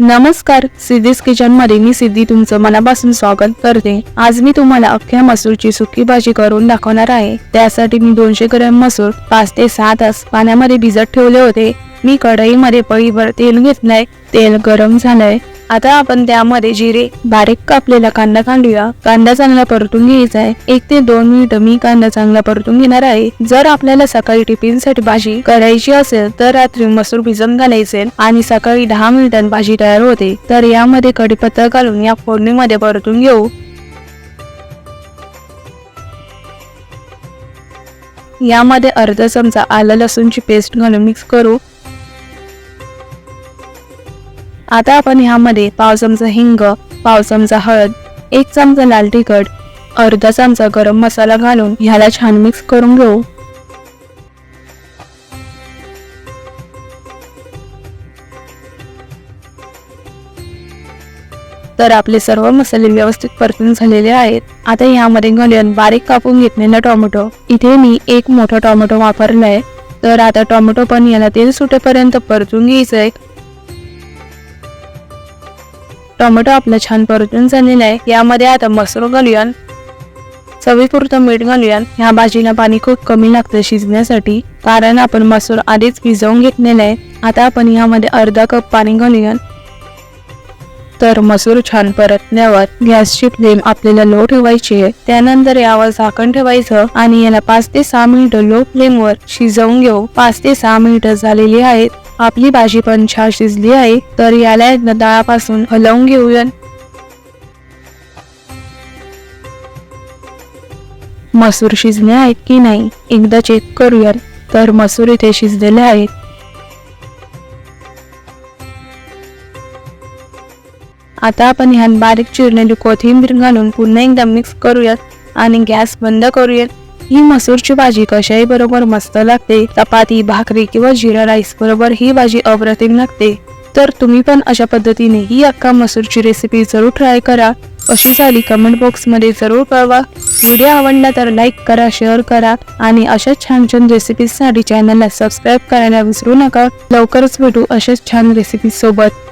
नमस्कार सिद्धीस किचनमध्ये मी सिद्धी तुमचं मनापासून स्वागत करते. आज मी तुम्हाला अख्ख्या मसूरची सुकी भाजी करून दाखवणार आहे. त्यासाठी मी दोनशे ग्रॅम मसूर पाच ते सहा तास पाण्यामध्ये भिजत ठेवले होते. मी कढईमध्ये पळीभर तेल घेतलंय. तेल गरम झालंय. आता आपण त्यामध्ये जिरे बारीक कापलेला कांदा कांडूया कांदा चांगला परतून घ्यायचा आहे. एक ते दोन मिनिट मी कांदा चांगला परतून घेणार आहे. जर आपल्याला सकाळी टिफिनसाठी भाजी करायची असेल तर रात्री मसूर भिजत घालायचे आणि सकाळी दहा मिनिटांत भाजी तयार होते. तर यामध्ये कढीपत्ता घालून या फोडणीमध्ये परतून घेऊ. यामध्ये अर्धा चमचा आलं लसूणची पेस्ट घालून मिक्स करू. आता आपण ह्यामध्ये पाव चमचा हिंग पाव चमचा हळद एक चमचा लाल तिखट अर्धा चमचा गरम मसाला घालून ह्याला छान मिक्स करून घेऊ. तर आपले सर्व मसाले व्यवस्थित परतून झालेले आहेत. आता ह्यामध्ये गलियन बारीक कापून घेतलेला टोमॅटो. इथे मी एक मोठा टोमॅटो वापरलाय. तर आता टोमॅटो पण याला तेल सुटेपर्यंत परतून घ्यायचंय. टोमॅटो आपला छान परतून झालेला आहे. यामध्ये आता मसूर घालूया चवीपुरतं मीठ घालूया ह्या भाजीला पाणी खूप कमी लागतं शिजण्यासाठी. कारण आपण मसूर आधीच भिजवून घेतलेला आहे. आता आपण यामध्ये अर्धा कप पाणी घालूया तर मसूर छान परतल्यावर गॅसची फ्लेम आपल्याला लो ठेवायची आहे. त्यानंतर यावर झाकण ठेवायचं आणि याला पाच ते सहा मिनिटं लो फ्लेमवर शिजवून घेऊ. पाच ते सहा मिनिटं झालेली आहेत. आपली भाजी पण छान शिजली आहे. तर याला एकदा डाळापासून हलवून घेऊया. मसूर शिजले आहेत की नाही एकदा चेक करूया. तर मसूर इथे शिजलेले आहेत. आता आपण ह्यात बारीक चिरलेली कोथिंबीर घालून पुन्हा एकदा मिक्स करूयात आणि गॅस बंद करूयात. ही मसूरची भाजी कशाही बरोबर मस्त लागते. चपाती भाकरी किंवा जिरा राईस बरोबर ही भाजी अप्रतिम लागते. तर तुम्ही पण अशा पद्धतीने ही अख्खा मसूरची रेसिपी जरूर ट्राय करा. कशी झाली कमेंट बॉक्समध्ये जरूर कळवा. व्हिडिओ आवडला तर लाईक करा शेअर करा आणि अशाच छान छान रेसिपीजसाठी चॅनलला सबस्क्राईब करायला विसरू नका. लवकरच भेटू अशाच छान रेसिपी सोबत.